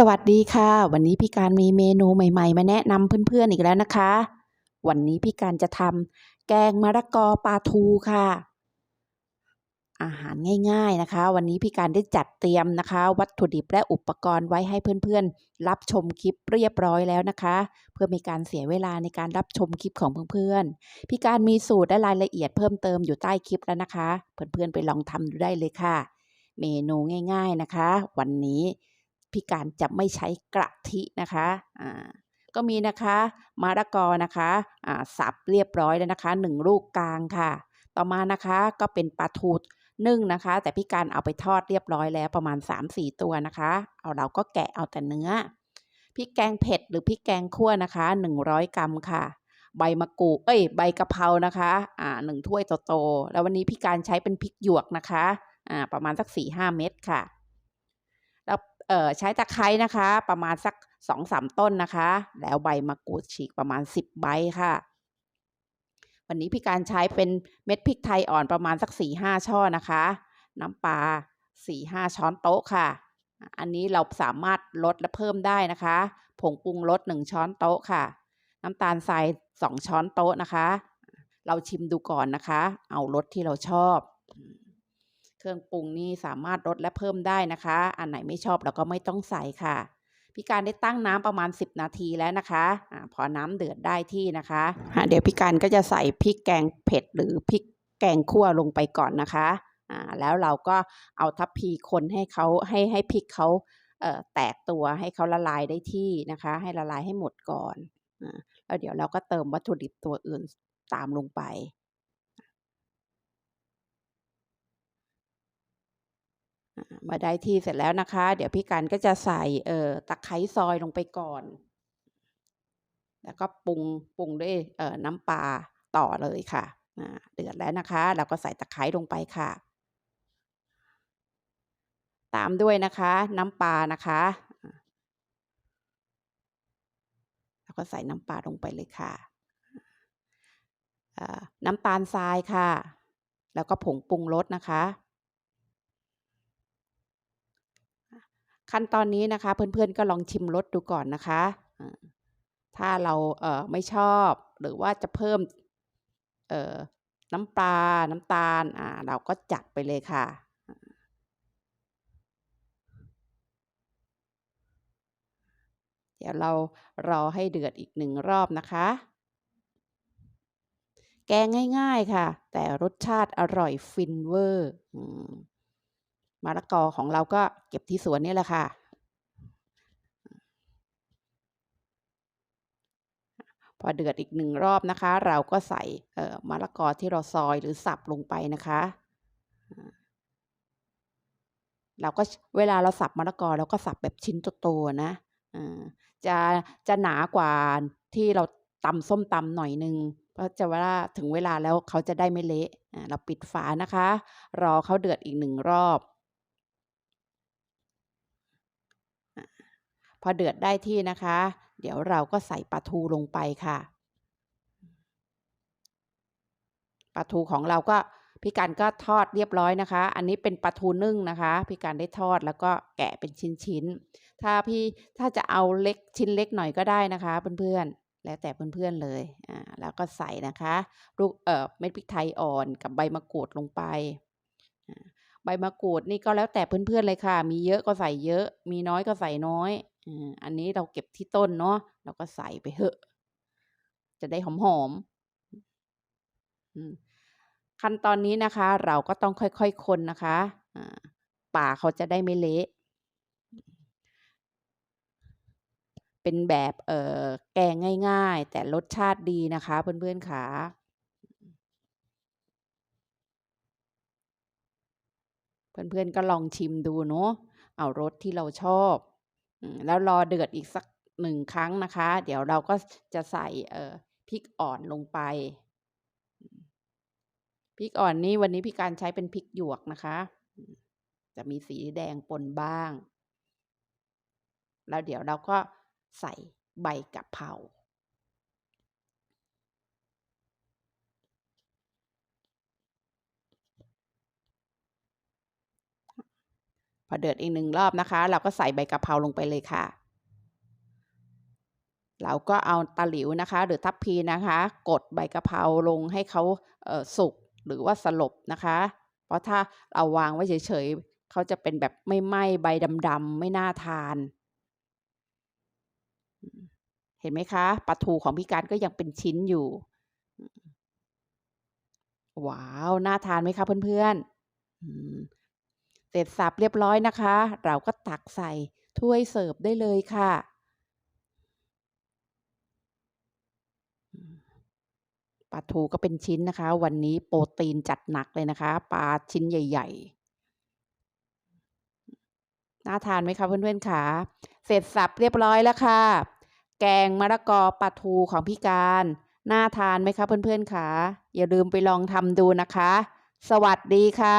สวัสดีค่ะ วันนี้พี่การมีเมนูใหม่ ๆ มาแนะนำเพื่อนๆอีกแล้วนะคะ วันนี้พี่การจะทำแกงมะละกอปลาทูค่ะ อาหารง่ายๆนะคะ วันนี้พี่การได้จัดเตรียมนะคะ วัตถุดิบและอุปกรณ์ไว้ให้เพื่อนๆ รับชมคลิปเรียบร้อยแล้วนะคะ เพื่อไม่การเสียเวลาในการรับชมคลิปของเพื่อนๆพี่การมีสูตรและรายละเอียดเพิ่มเติมอยู่ใต้คลิปแล้วนะคะ เพื่อนๆไปลองทำดูได้เลยค่ะ เมนูง่าย ๆนะคะ วันนี้ พี่การจะไม่ใช้กะทินะคะอ่าก็มีนะคะมะละกอนะคะอ่าสับเรียบร้อยแล้วนะคะหนึ่งลูกกลางค่ะ ต่อมานะคะก็เป็นปลาทูนึ่งนะคะ แต่พี่การเอาไปทอดเรียบร้อยแล้วประมาณ 3-4 ตัวนะคะ เอาเราก็แกะเอาแต่เนื้อพริกแกงเผ็ดหรือพริกแกงคั่วนะคะ 100 กรัมค่ะ ใบมะกรูดเอ้ยใบกะเพรานะคะอ่าหนึ่งถ้วยโตๆแล้ววันนี้พี่การใช้เป็นพริกหยวกนะคะอ่าประมาณสัก4-5 เม็ดค่ะ เอ่อใช้ตะไคร้นะคะ ประมาณสักสองสามต้นนะคะ แล้วใบมะกรูดฉีกประมาณสิบใบค่ะ วันนี้พี่การใช้เป็นเม็ดพริกไทยอ่อนประมาณสักสี่ห้าช่อนะคะ น้ำปลาสี่ห้าช้อนโต๊ะค่ะ อันนี้เราสามารถลดและเพิ่มได้นะคะ ผงปรุงรสหนึ่งช้อนโต๊ะค่ะ น้ำตาลทรายสองช้อนโต๊ะนะคะ เราชิมดูก่อนนะคะ เอารสที่เราชอบ เครื่องปรุงนี่สามารถลดและเพิ่มได้นะคะ อันไหนไม่ชอบเราก็ไม่ต้องใส่ค่ะ พี่การได้ตั้งน้ำประมาณ 10 นาทีแล้วนะคะอะพอน้ำเดือดได้ที่นะคะะเดี๋ยวพี่การก็จะใส่พริกแกงเผ็ดหรือพริกแกงคั่วลงไปก่อนนะคะอ่าแล้วเราก็เอาทัพพีคนให้เขาให้ให้พริกเขาเอ่อแตกตัวให้เขาละลายได้ที่นะคะ ให้ละลายให้หมดก่อนอ่าแล้วเดี๋ยวเราก็เติมวัตถุดิบตัวอื่นตามลงไป มาได้ที่เสร็จแล้วนะคะ เดี๋ยวพี่กันก็จะใส่เอ่อตะไคร้ซอยลงไปก่อน แล้วก็ปรุงปรุงด้วยเอ่อน้ำปลาต่อเลยค่ะอ่าเดือดแล้วนะคะ เราก็ใส่ตะไคร้ลงไปค่ะ ตามด้วยนะคะ น้ำปลานะคะแล้วก็ใส่น้ำปลาลงไปเลยค่ะน้ำตาลทรายค่ะ แล้วก็ผงปรุงรสนะคะ ขั้นตอนนี้นะคะเพื่อนๆก็ลองชิมรสดูก่อนนะคะ ถ้าเราเออไม่ชอบหรือว่าจะเพิ่มเออน้ำปลา น้ำตาลอ่าเราก็จัดไปเลยค่ะเดี๋ยวเรารอให้เดือดอีกหนึ่งรอบนะคะ แกงง่ายๆค่ะ แต่รสชาติอร่อยฟินเวอร์ มะละกอของเราก็เก็บที่สวนนี่แหละค่ะ พอเดือดอีกหนึ่งรอบนะคะ เราก็ใส่มะละกอที่เราซอยหรือสับลงไปนะคะ เราก็เวลาเราสับมะละกอเราก็สับแบบชิ้นโตๆนะจะจะหนากว่าที่เราตำส้มตำหน่อยนึงเพราะจะว่าถึงเวลาแล้วเขาจะได้ไม่เละเราปิดฝานะคะ รอเขาเดือดอีกหนึ่งรอบ พอเดือดได้ที่นะคะ เดี๋ยวเราก็ใส่ปลาทูลงไปค่ะปลาทูของเราก็พี่การก็ทอดเรียบร้อยนะคะ อันนี้เป็นปลาทูนึ่งนะคะพี่การได้ทอดแล้วก็แกะเป็นชิ้นๆถ้าพี่ถ้าจะเอาเล็กชิ้นเล็กหน่อยก็ได้นะคะเพื่อนๆแล้วแต่เพื่อนๆเลยอ่าแล้วก็ใส่นะคะลูกเอ่อเม็ดพริกไทยอ่อนกับใบมะกรูดลงไปใบมะกรูดนี่ก็แล้วแต่เพื่อนๆเลยค่ะ มีเยอะก็ใส่เยอะ มีน้อยก็ใส่น้อย อันนี้เราเก็บที่ต้นเนาะเราก็ใส่ไปเถอะ จะได้หอมๆขั้นตอนนี้นะคะ เราก็ต้องค่อยๆคนนะคะป่าเขาจะได้ไม่เละเป็นแบบเออแกงง่าย ๆ แต่รสชาติดีนะคะ เพื่อนๆค่ะเพื่อนๆก็ลองชิมดูเนาะเอารสที่เราชอบ แล้วรอเดือดอีกสักหนึ่งครั้งนะคะ เดี๋ยวเราก็จะใส่เอ่อพริกอ่อนลงไปพริกอ่อนนี้วันนี้พี่การใช้เป็นพริกหยวกนะคะ จะมีสีแดงปนบ้าง แล้วเดี๋ยวเราก็ใส่ใบกะเพรา พอเดือดอีกหนึ่งรอบนะคะ เราก็ใส่ใบกะเพราลงไปเลยค่ะ เราก็เอาตะหลิวนะคะ หรือทัพพีนะคะ กดใบกะเพราลงให้เขาเสุกหรือว่าสลบนะคะ เพราะถ้าเราวางไว้เฉยๆเขาจะเป็นแบบไม่ไหม้ใบดำๆไม่น่าทาน เห็นไหมคะปลาทูของพี่การก็ยังเป็นชิ้นอยู่ว้าว น่าทานไหมคะเพื่อนๆ เสร็จสับเรียบร้อยนะคะ เราก็ตักใส่ถ้วยเสิร์ฟได้เลยค่ะ ปลาทูก็เป็นชิ้นนะคะ วันนี้โปรตีนจัดหนักเลยนะคะ ปลาชิ้นใหญ่ ๆ น่าทานไหมคะเพื่อนๆคะเสร็จสับเรียบร้อยแล้วค่ะ แกงมะละกอปลาทูของพี่การ น่าทานไหมคะเพื่อนๆคะอย่าลืมไปลองทำดูนะคะ สวัสดีค่ะ